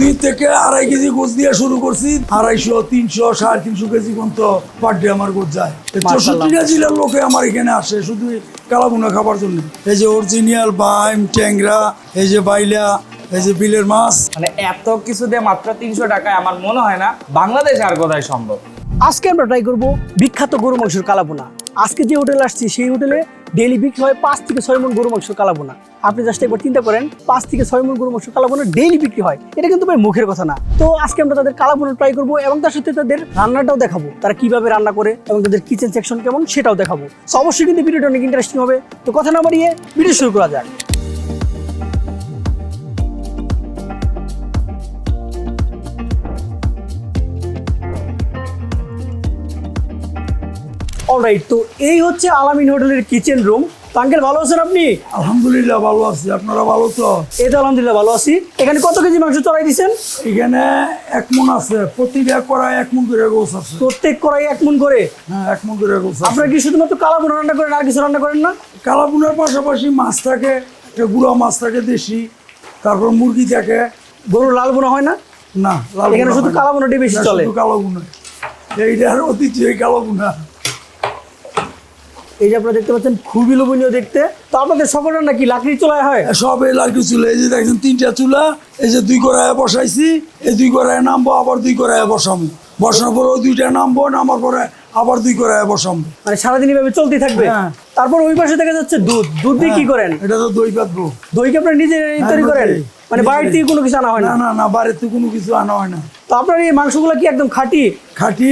দুই থেকে আড়াই কেজি গোছ দিয়ে শুরু করছি। আড়াইশো তিনশো সাড়ে তিনশো কেজি পর্যন্ত পার ডে আমার গোছ যায়। চৌষট্টিটা জেলার লোকে আমার এখানে আসে শুধু কালাবুনা খাবার জন্য। এই যে অরিজিনাল বাইম ট্যাংরা এই যে বাইলা এই যে বিলের মাছ। মানে এত কিছু দিয়ে মাত্র তিনশো টাকায় আমার মনে হয় না বাংলাদেশে আর কোথায় সম্ভব। আজকে আমরা ট্রাই করব বিখ্যাত গরু মাংসের কালাবোনা আজকে যে হোটেল আসছি, সেই হোটেলে ডেলি বিক্রি হয় পাঁচ থেকে ছয় মন গরু মাংস কালাবোনা। আপনি জাস্ট একবার চিন্তা করেন, পাঁচ থেকে ছয় মন গরু মাংস কালাবোনা ডেইলি বিক্রি হয়। এটা কিন্তু ভাই মুখের কথা না। তো আজকে আমরা তাদের কালাবোনা ট্রাই করব এবং তার সাথে তাদের রান্নাটাও দেখাবো। তারা কীভাবে রান্না করে এবং তাদের কিচেন সেকশন কেমন সেটাও দেখাবো। তো অবশ্যই কিন্তু ভিডিওটা অনেক ইন্টারেস্টিং হবে। তো কথা না বাড়িয়ে ভিডিও শুরু করা যাক। অলরাইট তো এই হচ্ছে আলামিন হোটেলের কিচেন রুম তো আঙ্কেল ভালো আছেন আপনি? আলহামদুলিল্লাহ ভালো আছি। আপনারা ভালো তো? এই তো আলহামদুলিল্লাহ ভালো আছি। এখানে কত কেজি মাংস চড়াই দিচ্ছেন এখানে এক মন আছে। প্রতিটা কড়াই এক মন করে গোছ আছে। প্রত্যেক কড়াই এক মন করে? হ্যাঁ এক মন করে গোছ আপনারা কি শুধুমাত্র কালাবোনা রান্না করেন আর কিছু রান্না করেন না? কালাবুনার পাশাপাশি মাছ থাকে একটা গুঁড়া মাছ থাকে দেশি তারপর মুরগি থাকে। গরু লাল বোনা হয় না? না লাল এখানে শুধু না। বেশি চলে। শুধু কালো বুনা এইটার ঐতিহ্য এই কালো বুনা এই যে আপনারা দেখতে পাচ্ছেন খুবই লোভনীয় দেখতে। তো আপনাদের সকল নাকি লাকড়ি চলায় হয়? সব এই লালকি চুলা এই যে দেখছেন তিনটা চুলা এই যে দুই কড়াইয়ে বসাইছি এই দুই কড়াইয়ে নামবো আবার দুই কড়াইয়ে বসাবো বসানোর পরে ওই দুইটা নামবো নামার পরে আবার দুই কড়াইয়ে বসাবো মানে সারাদিন এভাবে চলতে থাকবে? হ্যাঁ। তারপর ওই পাশে দেখা যাচ্ছে দুধ। দুধ দিয়ে কি করেন? এটা তো দই পাতবো। দই কি আপনারা নিজে তৈরি করেন? মানে বাইরে থেকে কোনো কিছু আনা হয় না? না না বাইরে তো কোনো কিছু আনা হয় না। তো আপনার এই মাংসগুলো কি একদম খাঁটি? খাঁটি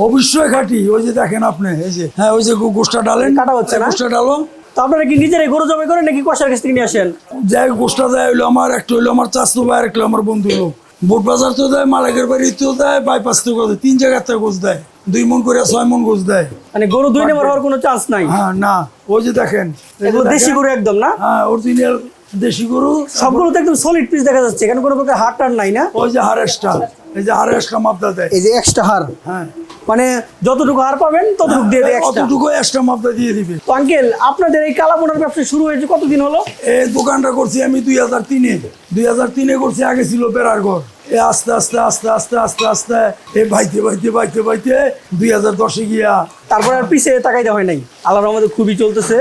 অবশ্যই খাঁটি। ওই যে দেখেন আপনি এই যে হ্যাঁ ওই যে গো- গোষ্ঠটা ডালেন। কাটা হচ্ছে না? গোষ্ঠটা ডালো। তো আপনারা কি নিজেরাই গরু জবাই করেন নাকি কষার কাছ থেকে নিয়ে আসেন? যাই গোষ্ঠটা দেয় হইল আমার একটা হইল আমার চাষতো ভাই একটা আমার বন্ধু লোক। বোট বাজার তো দেয় মালাকের বাড়ি তো দেয় বাইপাস তো দেয় তিন জায়গার থেকে গোছ দেয় দুই মন করে ছয় মন গোছ দেয়। মানে গরু দুই নম্বর হওয়ার কোনো চান্স নাই? হ্যাঁ না ওই যে দেখেন এগুলো দেশি গরু একদম না? হ্যাঁ অরিজিনাল দেশি গরু। সবগুলো তো একদম সলিড পিস দেখা যাচ্ছে এখানে কোনো প্রকার হাড় টার নাই না? ওই যে হারেসটা এই যে হারেসটা মাপদা দেয়। এই যে এক্সট্রা হাড় হ্যাঁ। মানে যতটুকু হাড় পাবেন ততটুকু দিয়ে দেয় এক্সট্রা এক্সট্রা মাপদা দিয়ে দিবে। তো আঙ্কেল আপনাদের এই ব্যবসা শুরু হয়েছে কতদিন হলো? এই দোকানটা করছি আমি দুই হাজার তিনে। দুই হাজার তিনে করছি আগে ছিল বেড়ার ঘর। এ আস্তে আস্তে আস্তে আস্তে আস্তে আস্তে এ বাইতে বাইতে বাইতে বাইতে দুই হাজার দশে গিয়া তারপর আর পিছে তাকাইতে হয় নাই। আল্লাহ খুবই চলতেছে।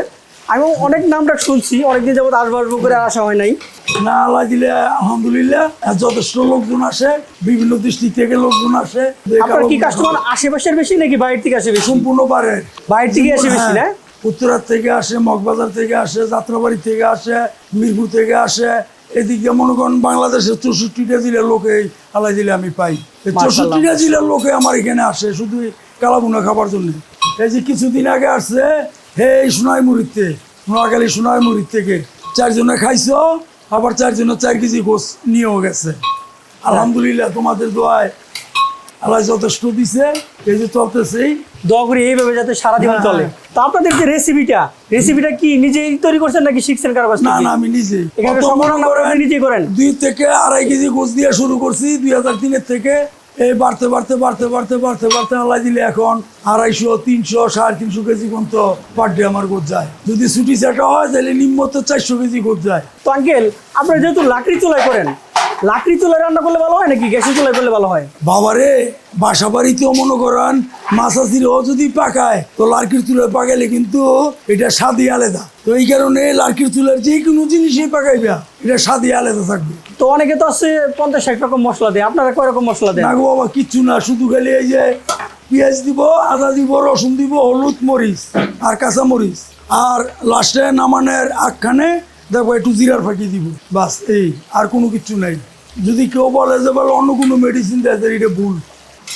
আমি অনেক নামটা শুনছি অনেকদিন যাবত আসব আসব করে আসা হয় নাই। না আল্লাহ দিলে আলহামদুলিল্লাহ যথেষ্ট লোকজন আসে বিভিন্ন ডিস্ট্রিক্ট থেকে লোকজন আসে। আপনার কি কাস্টমার আশেপাশের বেশি নাকি বাইরে থেকে আসে বেশি? সম্পূর্ণ পারে বাইরে থেকে আসে বেশি না? উত্তরার থেকে আসে মগবাজার থেকে আসে যাত্রাবাড়ি থেকে আসে মিরপুর থেকে আসে। এদিকে মনে করেন বাংলাদেশের চৌষট্টিটা জেলার লোকে আল্লাহ দিলে আমি পাই। চৌষট্টিটা জেলার লোকে আমার এখানে আসে শুধু কালাবুনা খাবার জন্য। এই যে কিছুদিন আগে আসছে হে এই সোনাই মুড়িতে নোয়াখালী সোনাই মুড়ির থেকে চারজনে খাইছো আবার চারজনে চার কেজি গোস নিয়েও গেছে। আলহামদুলিল্লাহ তোমাদের দোয়ায় আল্লাহ যথেষ্ট দিছে এই যে চলতেছেই দোয়া করি এইভাবে যাতে হ্যাঁ, চলে। তো আপনাদের যে রেসিপিটা রেসিপিটা কি নিজেই তৈরি করছেন নাকি শিখছেন কারও কাছ না না আমি নিজে। এখানে সম্পূর্ণ মনে করেন করেন। দুই থেকে আড়াই কেজি গোছ দিয়ে শুরু করছি দুই হাজার তিনের থেকে। এই বাড়তে বাড়তে বাড়তে বাড়তে বাড়তে বাড়তে আল্লাহ দিলে এখন আড়াইশো, তিনশো, সাড়ে তিনশো কেজি পর্যন্ত পার ডে আমার গোদ যায়। যদি ছুটি চাটা হয়, তাহলে নিম্ন তো চারশো কেজি গোদ যায়। তো আঙ্কেল আপনারা যেহেতু লাকড়ি চোলাই করেন লাকড়ি চুলায় রান্না করলে ভালো হয় নাকি গ্যাসের চুলায় করলে ভালো হয়? বাবারে বাসা বাড়িতেও মনে করেন মাছাচিরও যদি পাকায় তো লার্কির চুলায় পাকাইলে কিন্তু এটা স্বাদই আলাদা। তো এই কারণে লার্কির চুলার যে কোনো জিনিসই পাকাইবা এটা স্বাদই আলাদা থাকবে। তো অনেকে তো আছে পঞ্চাশ ষাট রকম মশলা দেয় আপনারা কয় রকম মশলা দেয় না গো বাবা কিচ্ছু না শুধু খালি এই যে পেঁয়াজ দিব আদা দিব রসুন দিব হলুদ মরিচ আর কাঁচা মরিচ আর লাস্টে নামানের আগখানে দেখো একটু জিরার ফাঁকি দিব। বাস এই আর কোনো কিছু নাই। যদি কেউ বলে যে বলে অন্য কোনো মেডিসিন দেয় তাহলে এটা ভুল।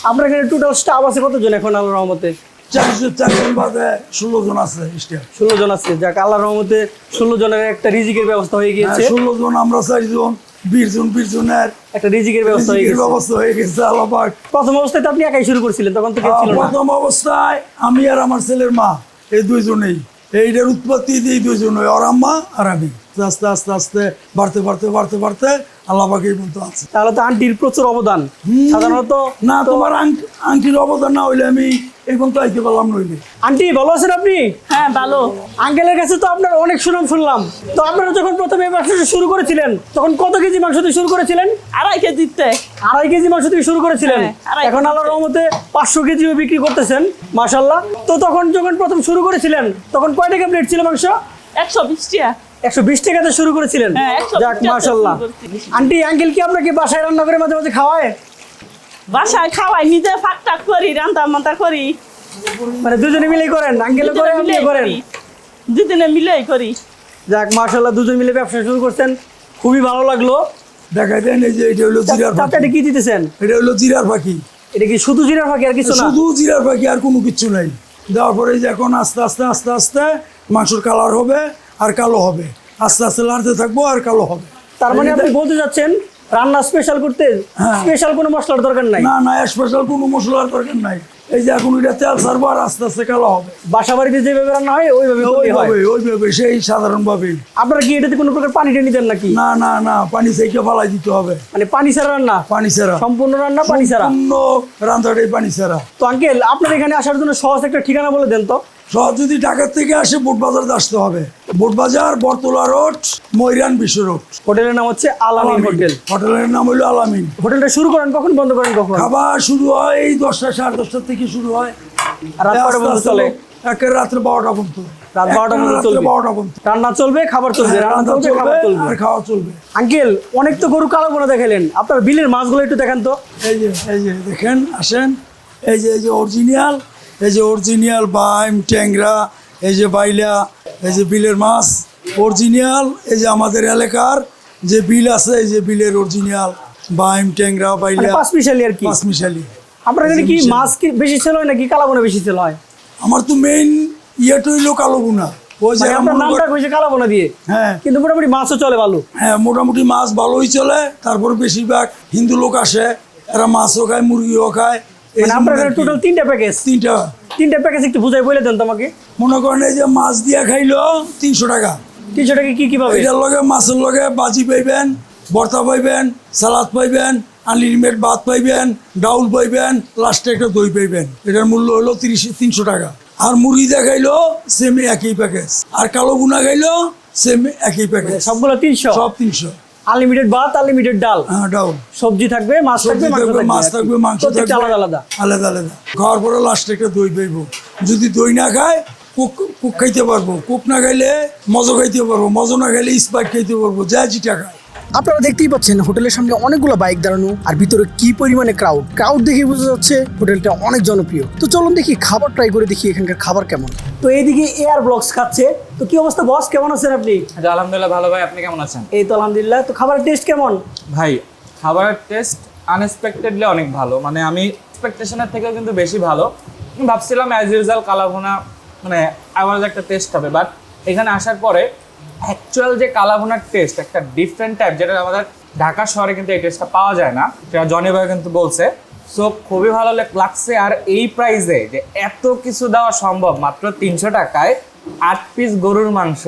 আপনার এখানে টোটাল স্টাফ আছে কতজন এখন আল্লাহ রহমতে? চারশো চারজন বাদে ষোলো জন আছে স্টাফ ষোলো জন আছে যাক আল্লাহ রহমতে ষোলো জনের একটা রিজিকের ব্যবস্থা হয়ে গিয়েছে। ষোলো জন আমরা চারজন একটা রিজিকের ব্যবস্থা হয়ে গেছে। ব্যবস্থা হয়ে গেছে প্রথম অবস্থায় তো আপনি একাই শুরু করছিলেন তখন তো না। প্রথম অবস্থায় আমি আর আমার ছেলের মা এই দুইজনেই। এইটার উৎপত্তি এই দুইজন ওর আম্মা আর আমি। আস্তে আস্তে আস্তে বাড়তে বাড়তে বাড়তে বাড়তে আল্লাহ মতো আছে। তাহলে তো আন্টির প্রচুর অবদান। সাধারণত না তোমার আংটির অবদান না হইলে আমি এই পর্যন্ত আইতে পারলাম নইলে। আন্টি ভালো আছেন আপনি? হ্যাঁ ভালো। আঙ্কেলের কাছে তো আপনার অনেক সুনাম শুনলাম। তো আপনারা যখন প্রথমে এই ব্যবসাটা শুরু করেছিলেন তখন কত কেজি মাংস দিয়ে শুরু করেছিলেন? আড়াই কেজিতে আড়াই কেজি মাংস থেকে শুরু করেছিলেন? হ্যাঁ, এখন। আল্লাহর রহমতে পাঁচশো কেজিও বিক্রি করতেছেন মাশাল্লাহ তো তখন যখন প্রথম শুরু করেছিলেন তখন কয় টাকা প্লেট ছিল মাংস? একশো বিশ টাকা। একশো বিশ টাকাতে শুরু করেছিলেন? হ্যাঁ, 120 যাক মাশাল্লাহ আন্টি আঙ্কেল কি আপনাকে বাসায় রান্না করে মাঝে মাঝে খাওয়ায়? বাসায় খাওয়াই নিজে ফাঁক টাক করি রান্না মান্তা করি। মানে দুজনে মিলেই করেন আঙ্কেলও করে দুজনে আপনি মিলেই করেন? করি। দুদিনে মিলেই করি। যাক মাশাল্লাহ দুজন মিলে ব্যবসা শুরু করছেন। খুবই ভালো লাগল। দেখাই দেন এই যে এটা হলো জিরার পাখি। এটা কি দিতেছেন? এটা হলো জিরার পাখি। এটা কি শুধু জিরার ফাঁকি আর কিছু না? শুধু জিরার পাখি আর কোনো কিছু নাই। দেওয়ার পরে যে এখন আস্তে আস্তে আস্তে আস্তে মাংসের কালার হবে আর কালো হবে। আস্তে আস্তে লাড়তে থাকব আর কালো হবে। তার মানে আপনি বলতে যাচ্ছেন রান্না স্পেশাল করতে হ্যাঁ। স্পেশাল কোনো মশলার দরকার নাই? না না স্পেশাল কোনো মশলার দরকার নাই। এই যে এখন এটা তেল সারবো আর আস্তে আস্তে কালো হবে। বাসা বাড়িতে যেভাবে রান্না হয় ওইভাবে হয়। ওইভাবে ওইভাবে সেই সাধারণভাবেই। আপনারা কি এটাতে কোনো প্রকার পানি টেনে দেন নাকি? না না না পানি থেকে ফালাই দিতে হবে। মানে পানি ছাড়া রান্না? পানি ছাড়া। সম্পূর্ণ রান্না পানি ছাড়া? সম্পূর্ণ রান্নাটাই পানি ছাড়া। তো আঙ্কেল আপনার এখানে আসার জন্য সহজ একটা ঠিকানা বলে দেন তো। সব যদি ঢাকার থেকে আসে বোটবাজার আসতে হবে। বোটবাজার বরতলা রোড ময়রান বিশ্ব রোড। হোটেলের নাম হচ্ছে আলামিন হোটেল। হোটেলের নাম হলো আলামিন। হোটেলটা শুরু করেন কখন বন্ধ করেন কখন? খাবার শুরু হয় এই দশটা সাড়ে দশটার থেকে শুরু হয়। চলে? একের রাত্রে বারোটা পর্যন্ত। রাত 12টা পর্যন্ত রাত্রে চলবে। বারোটা পর্যন্ত। রান্না চলবে খাবার চলবে। রান্না খাবার চলবে। আর খাওয়া চলবে। আঙ্কেল অনেক তো গরু কালো গোনা দেখালেন। আপনার বিলের মাছগুলো একটু দেখান তো। এই যে এই যে দেখেন আসেন। এই যে এই যে অরিজিনাল এই যে অরিজিনাল বাইম ট্যাংরা এই যে বাইলা এই যে বিলের মাছ অরিজিনাল এই যে আমাদের এলাকার যে বিল আছে এই যে বিলের অরিজিনাল বাইম ট্যাংরা মানে বাইলা পাঁচ মিশালি আর কি? পাঁচ মিশালি আপনার এখানে কি মাছ কি বেশি সেল হয় নাকি কালা গোনা বেশি সেল হয়? আমার তো মেইন ইয়েটা হইল কালো গুনা ওই যে মানে আপনার নামটা কর- হয়েছে কালা দিয়ে। হ্যাঁ। কিন্তু মোটামুটি মাছও চলে ভালো। হ্যাঁ মোটামুটি মাছ ভালোই চলে। তারপর বেশিরভাগ হিন্দু লোক আসে এরা মাছও খায় মুরগিও খায়। মানে আপনার টোটাল তিনটা প্যাকেজ তিনটা। তিনটা প্যাকেজ একটু বুঝাই বলে দেন তো মনে করেন এই যে মাছ দিয়া খাইলো তিনশো টাকা। তিনশো টাকা কি কি পাবে? এটার লগে মাছের লগে বাজি পাইবেন ভর্তা পাইবেন সালাদ পাইবেন আনলিমিটেড ভাত পাইবেন ডাউল পাইবেন লাস্টে একটা দই পাইবেন। এটার মূল্য হলো তিরিশ তিনশো টাকা। আর মুরগি দিয়ে খাইলো সেম একই প্যাকেজ আর কালো গুনা খাইলো সেম একই প্যাকেজ সবগুলো তিনশো? সব তিনশো। আনলিমিটেড ভাত আনলিমিটেড ডাল। হ্যাঁ ডাউল সবজি থাকবে মাছ থাকবে সবজি মাংস থাকবে মাছ থাকবে মাংস থাকবে। আলাদা আলাদা। আলাদা আলাদা। খাওয়ার পরে লাস্টে একটা দই পাইব। যদি দই না খায় কুক কুক খাইতে পারব। কুক না খাইলে মজো খাইতে পারব। মজো না খাইলে স্পাইট খাইতে পারব। যা যেটা খায়। আপনারা দেখতেই পাচ্ছেন হোটেলের সামনে অনেকগুলো বাইক দাঁড়ানো আর ভিতরে কি পরিমাণে ক্রাউড ক্রাউড দেখে বোঝা যাচ্ছে হোটেলটা অনেক জনপ্রিয়। তো চলুন দেখি খাবার ট্রাই করে দেখি এখানকার খাবার কেমন। তো এইদিকে এয়ার ব্লগস খাচ্ছে। তো কি অবস্থা বস কেমন আছেন আপনি? আলহামদুলিল্লাহ ভালো ভাই আপনি কেমন আছেন? এই তো আলহামদুলিল্লাহ। তো খাবারের টেস্ট কেমন? ভাই খাবারের টেস্ট আনএক্সপেক্টেডলি অনেক ভালো। মানে আমি এক্সপেকটেশনের থেকেও কিন্তু বেশি ভালো। আমি ভাবছিলাম অ্যাজ ইউজুয়াল কালাভুনা মানে আওয়াজ একটা টেস্ট হবে। বাট এখানে আসার পরে অ্যাকচুয়াল যে কালাভুনার টেস্ট একটা ডিফারেন্ট টাইপ যেটা আমাদের ঢাকা শহরে কিন্তু এই টেস্টটা পাওয়া যায় না। সেটা জনি ভাই কিন্তু বলছে। সো খুবই ভালো লাগ- লাগছে। আর এই প্রাইসে যে এত কিছু দেওয়া সম্ভব, মাত্র তিনশো টাকায় আট পিস গরুর মাংস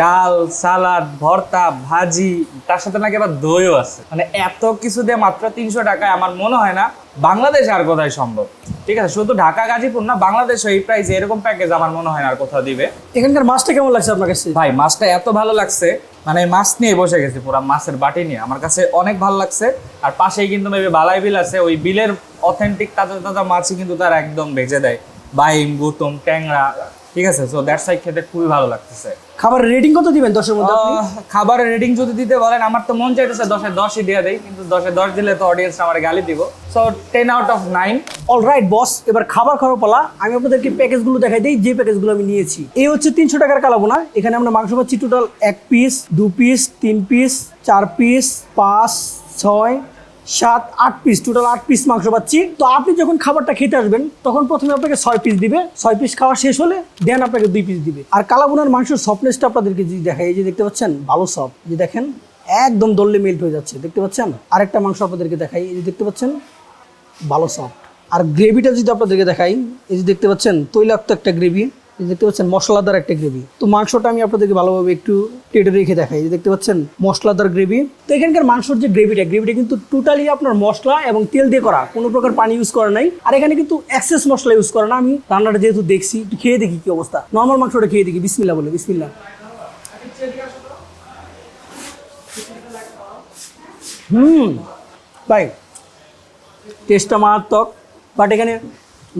ডাল সালাদ ভর্তা ভাজি তার সাথে নাকি আবার দইও আছে। মানে এত কিছু দিয়ে মাত্র তিনশো টাকায় আমার মনে হয় না বাংলাদেশে আর কোথায় সম্ভব। ঠিক আছে শুধু ঢাকা গাজীপুর না বাংলাদেশে এই প্রাইস এরকম প্যাকেজ আমার মনে হয় না আর কোথাও দিবে। এখানকার মাছটা কেমন লাগছে আপনার কাছে? ভাই মাছটা এত ভালো লাগছে মানে মাছ নিয়ে বসে গেছি পুরো মাছের বাটি নিয়ে। আমার কাছে অনেক ভালো লাগছে আর পাশেই কিন্তু মেবি বালাই বিল আছে ওই বিলের অথেন্টিক তাজা তাজা মাছই কিন্তু তার একদম ভেজে দেয়। বাইম গুতুম ট্যাংরা ঠিক আছে সো দ্যাট সাইড খেতে খুবই ভালো লাগতেছে। খাবারের রেটিং কত দিবেন দশের মধ্যে আপনি? খাবারের রেটিং যদি দিতে বলেন আমার তো মন চাইতেছে দশে দশই দিয়ে দেয় কিন্তু দশে দশ দিলে তো অডিয়েন্স আমার গালি দিব। So ten out of nine alright boss এবার খাবার খাওয়ার পালা। আমি আপনাদেরকে প্যাকেজগুলো দেখাই দিই যে প্যাকেজগুলো আমি নিয়েছি। এই হচ্ছে তিনশো টাকার কালাবোনা এখানে আমরা মাংস পাচ্ছি টোটাল এক পিস দু পিস তিন পিস চার পিস পাঁচ ছয় সাত, আট পিস টোটাল আট পিস মাংস পাচ্ছি। তো আপনি যখন খাবারটা খেতে আসবেন, তখন প্রথমে আপনাকে ছয় পিস দিবে। ছয় পিস খাওয়া শেষ হলে দেন আপনাকে দুই পিস দিবে। আর কালাবোনার মাংসের সফটনেসটা আপনাদেরকে যদি দেখাই, এই যে দেখতে পাচ্ছেন, ভালো সফট যে দেখেন, একদম দললে মেল্ট হয়ে যাচ্ছে। দেখতে পাচ্ছেন? আরেকটা মাংস আপনাদেরকে দেখাই, এই যে দেখতে পাচ্ছেন, ভালো সফট আর গ্রেভিটা যদি আপনাদেরকে দেখাই, এই যে দেখতে পাচ্ছেন, তৈলাক্ত একটা গ্রেভি দেখতে পাচ্ছেন, মশলাদার একটা গ্রেভি। তো মাংসটা আমি আপনাদেরকে ভালোভাবে একটু প্লেটে রেখে দেখাই। দেখতে পাচ্ছেন, মশলাদার গ্রেভি। তো এখানকার মাংসর যে গ্রেভিটা গ্রেভিটা কিন্তু টোটালি আপনার মশলা এবং তেল দিয়ে করা। কোনো প্রকার পানি ইউজ করা নাই। আর এখানে কিন্তু এক্সেস মশলা ইউজ করা না। আমি রান্নাটা যেহেতু দেখছি, একটু খেয়ে দেখি কি অবস্থা। নর্মাল মাংসটা খেয়ে দেখি বিসমিল্লা বলে বিসমিল্লা হুম, ভাই টেস্টটা মারাত্মক। বাট এখানে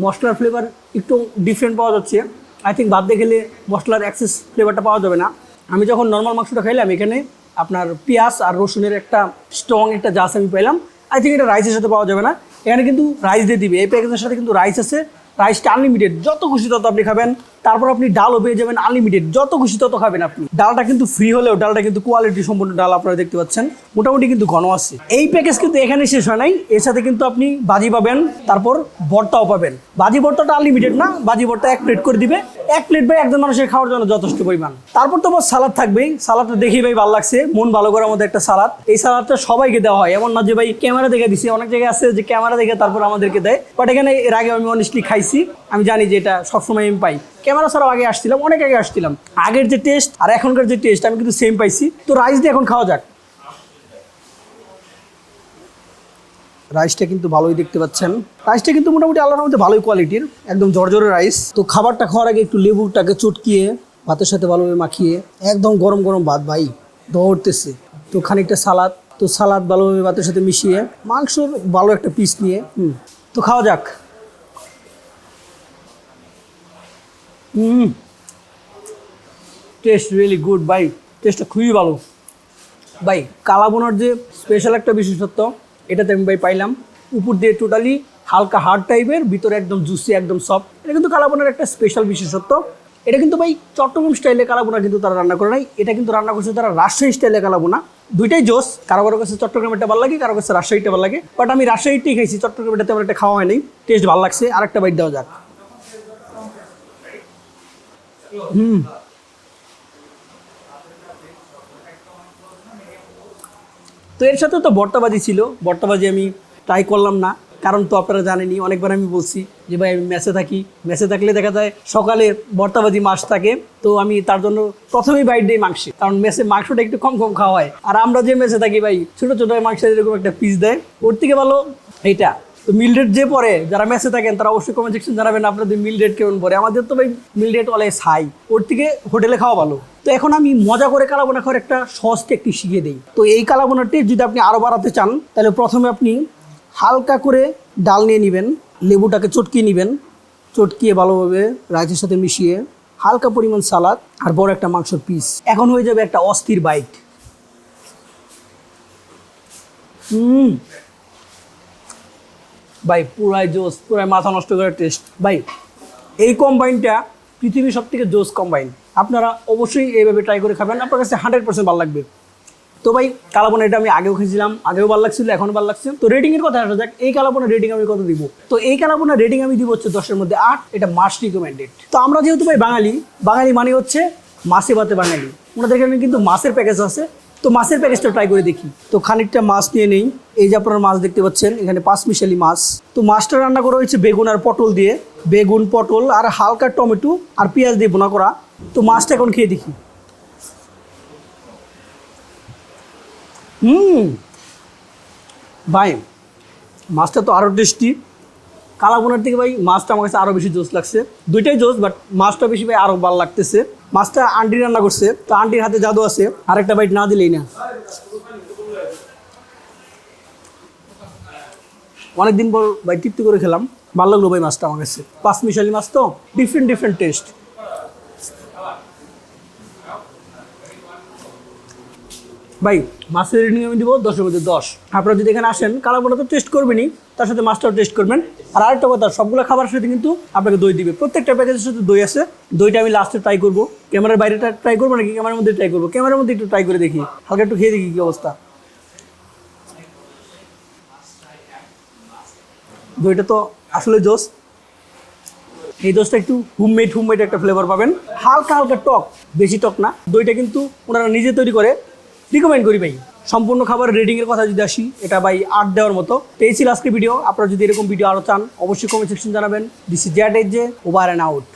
মশলার ফ্লেভার একটু ডিফারেন্ট পাওয়া যাচ্ছে। আই থিঙ্ক বাদ দিয়ে খেলে মশলার অ্যাক্সেস ফ্লেভারটা পাওয়া যাবে না। আমি যখন নর্মাল মাংসটা খাইলাম এখানে, আপনার পেঁয়াজ আর রসুনের একটা স্ট্রং একটা জাস আমি পেলাম আই থিঙ্ক এটা রাইসের সাথে পাওয়া যাবে না। এখানে কিন্তু রাইস দিয়ে দিবে। এই প্যাকেজের সাথে কিন্তু রাইস আছে। রাইসটা আনলিমিটেড যত খুশি তত আপনি খাবেন। তারপর আপনি ডালও পেয়ে যাবেন আনলিমিটেড যত খুশি তত খাবেন আপনি। ডালটা কিন্তু ফ্রি হলেও ডালটা কিন্তু কোয়ালিটি সম্পূর্ণ ডাল আপনারা দেখতে পাচ্ছেন। মোটামুটি কিন্তু ঘন আছে। এই প্যাকেজ কিন্তু এখানে শেষ হয় নাই। এর সাথে কিন্তু আপনি বাজি পাবেন, তারপর ভর্তাও পাবেন। বাজি ভর্তাটা আনলিমিটেড না, বাজি ভর্তা এক প্লেট করে দিবে। এক প্লেট ভাই একজন মানুষের খাওয়ার জন্য যথেষ্ট পরিমাণ। তারপর তো আমার সালাদ থাকবেই। সালাদটা দেখেই ভাই ভালো লাগছে। মন ভালো করার মধ্যে একটা সালাদ। এই সালাদটা সবাইকে দেওয়া হয়। এমন না যে ভাই ক্যামেরা দেখে দিছি। অনেক জায়গায় আছে যে ক্যামেরা দেখে তারপর আমাদেরকে দেয়। বাট এখানে এর আগে আমি অনেস্টলি খাইছি। আমি জানি যে এটা সবসময় আমি পাই। ক্যামেরা ছাড়াও আগে আসছিলাম, অনেক আগে আসছিলাম। আগের যে টেস্ট আর এখনকার যে টেস্ট আমি কিন্তু সেম পাইছি। তো রাইস দিয়ে এখন খাওয়া যাক। রাইসটা কিন্তু ভালোই দেখতে পাচ্ছেন। রাইসটা কিন্তু মোটামুটি আল্লাহর মধ্যে ভালোই কোয়ালিটির একদম জর্জরের রাইস তো খাবারটা খাওয়ার আগে একটু লেবুটাকে চটকিয়ে, ভাতের সাথে ভালোভাবে মাখিয়ে, একদম গরম গরম ভাত, ভাই দৌড়তেছে তো খানিকটা সালাদ, তো সালাদ ভালোভাবে ভাতের সাথে মিশিয়ে, মাংসর ভালো একটা পিস নিয়ে, হুম, তো খাওয়া যাক। হুম। টেস্ট রিয়েলি গুড ভাই। টেস্টটা খুবই ভালো। ভাই, কালাবোনার যে স্পেশাল একটা বিশেষত্ব, এটাতে আমি ভাই পাইলাম। উপর দিয়ে টোটালি হালকা হার্ড টাইপের ভিতরে একদম জুসি একদম সফট এটা কিন্তু কালাবোনার একটা স্পেশাল বিশেষত্ব। এটা কিন্তু ভাই চট্টগ্রাম স্টাইলে কালাবোনা কিন্তু তারা রান্না করে নাই। এটা কিন্তু রান্না করছে তারা রাজশাহী স্টাইলে কালাবোনা। দুইটাই জোস। কারও কারও কাছে চট্টগ্রামেরটা ভালো লাগে, কারও কাছে রাজশাহীটা ভালো লাগে। বাট আমি রাজশাহীটাই খাইছি চট্টগ্রামেরটা তেমন একটা খাওয়া হয়নি। টেস্ট ভালো লাগছে। আরেকটা বাইট দেওয়া যাক। হুম। তো এর সাথে তো বর্তাবাজি ছিল। বর্তাবাজি আমি ট্রাই করলাম না। কারণ তো আপনারা জানেনই, অনেকবার আমি বলছি যে ভাই আমি মেসে থাকি। মেসে থাকলে দেখা যায় সকালে বর্তাবাজি মাছ থাকে। তো আমি তার জন্য প্রথমেই বাইট দিই মাংস। কারণ মেসে মাংসটা একটু কম কম খাওয়া হয়। আর আমরা যে মেসে থাকি ভাই, ছোটো ছোটো মাংসের এরকম একটা পিস দেয়। ওর থেকে ভালো এইটা। তো মিল রেট যে পরে যারা মেসে থাকেন, তারা অবশ্যই কমেন্ট সেকশন জানাবেন আপনাদের মিল রেট কেমন পরে আমাদের তো ভাই মিল রেট অলওয়েজ হাই ওর থেকে হোটেলে খাওয়া ভালো। তো এখন আমি মজা করে কালাবোনা খাওয়ার একটা সহজ টেকনিক শিখিয়ে দিই। তো এই কালাবোনার টেস্ট যদি আপনি আরও বাড়াতে চান, তাহলে প্রথমে আপনি হালকা করে ডাল নিয়ে নেবেন, লেবুটাকে চটকিয়ে নেবেন, চটকিয়ে ভালোভাবে রাইসের সাথে মিশিয়ে হালকা পরিমাণ সালাদ আর বড় একটা মাংসের পিস এখন হয়ে যাবে একটা অস্থির বাইট হুম ভাই, পুরাই জোস, পুরাই মাথা নষ্ট করার টেস্ট ভাই, এই কম্বাইনটা পৃথিবীর সব থেকে জোস কম্বাইন আপনারা অবশ্যই এইভাবে ট্রাই করে খাবেন, আপনার কাছে হান্ড্রেড পার্সেন্ট ভালো লাগবে। তো ভাই কালাবোনা এটা আমি আগেও খেয়েছিলাম, আগেও ভালো লাগছিল, এখনও ভালো লাগছে। তো রেটিংয়ের কথা আসা যাক, এই কালাবোনা রেটিং আমি কত দিব? তো এই কালাবোনা রেটিং আমি দিব হচ্ছে দশের মধ্যে আট, এটা মাস্ট রিকমেন্ডেড তো আমরা যেহেতু ভাই বাঙালি বাঙালি মানে হচ্ছে মাছে ভাতে বাঙালি। ওনাদের এখানে কিন্তু মাছের প্যাকেজ আছে তো মাছের প্যাকেজটা ট্রাই করে দেখি। তো খানিকটা মাছ নিয়ে নেই। এই যে আপনারা মাছ দেখতে পাচ্ছেন, এখানে পাঁচ মিশালি মাছ। তো মাছটা রান্না করা হয়েছে বেগুন আর পটল দিয়ে। বেগুন, পটল আর হালকা টমেটো আর পেঁয়াজ দিয়ে বোনা করা। তো মাছটা এখন খেয়ে দেখি। হুম, ভাই, মাছটা তো আরও টেস্টি। কালাবোনার থেকে ভাই, মাছটা আমার কাছে আরও বেশি জোস লাগছে। দুইটাই জোস বাট মাছটা বেশি ভাই আরও ভালো লাগতেছে। মাছটা আন্টি রান্না করছে, তো আন্টির হাতে জাদু আছে। আরেকটা বাইট না দিলেই না। অনেকদিন পর ভাই তৃপ্তি করে খেলাম। ভালো লাগল ভাই মাছটা আমার কাছে। পাঁচ মিশালি মাছ তো ডিফারেন্ট ডিফারেন্ট টেস্ট ভাই, মাছের রেটিং আমি দিব দশের মধ্যে দশ। আপনারা যদি এখানে আসেন কালাবোনা তো টেস্ট করবেনই, তার সাথে মাছটাও টেস্ট করবেন। আর আরেকটা কথা, সবগুলো খাবারের সাথে কিন্তু আপনাকে দই দিবে। প্রত্যেকটা প্যাকেজের সাথে দই আছে। দইটা আমি লাস্টে ট্রাই করব। ক্যামেরার বাইরেটা ট্রাই করব নাকি ক্যামেরার মধ্যে ট্রাই করব? ক্যামেরার মধ্যে একটু ট্রাই করে দেখি। হালকা একটু খেয়ে দেখি কী অবস্থা। দইটা তো আসলে জোস। এই দোষটা একটু হুমমেড হুমমেড একটা ফ্লেভার পাবেন। হালকা হালকা টক, বেশি টক না। দইটা কিন্তু ওনারা নিজে তৈরি করে। রিকমেন্ড করি ভাই। সম্পূর্ণ খাবার রেটিংয়ের কথা যদি আসি, এটা ভাই আট দেওয়ার মতো। এই ছিল আজকে ভিডিও আপনারা যদি এরকম ভিডিও আরও চান, অবশ্যই কমেন্ট সেকশন জানাবেন। দিস ইজ জ্যাট এজ যে ওভার অ্যান্ড আউট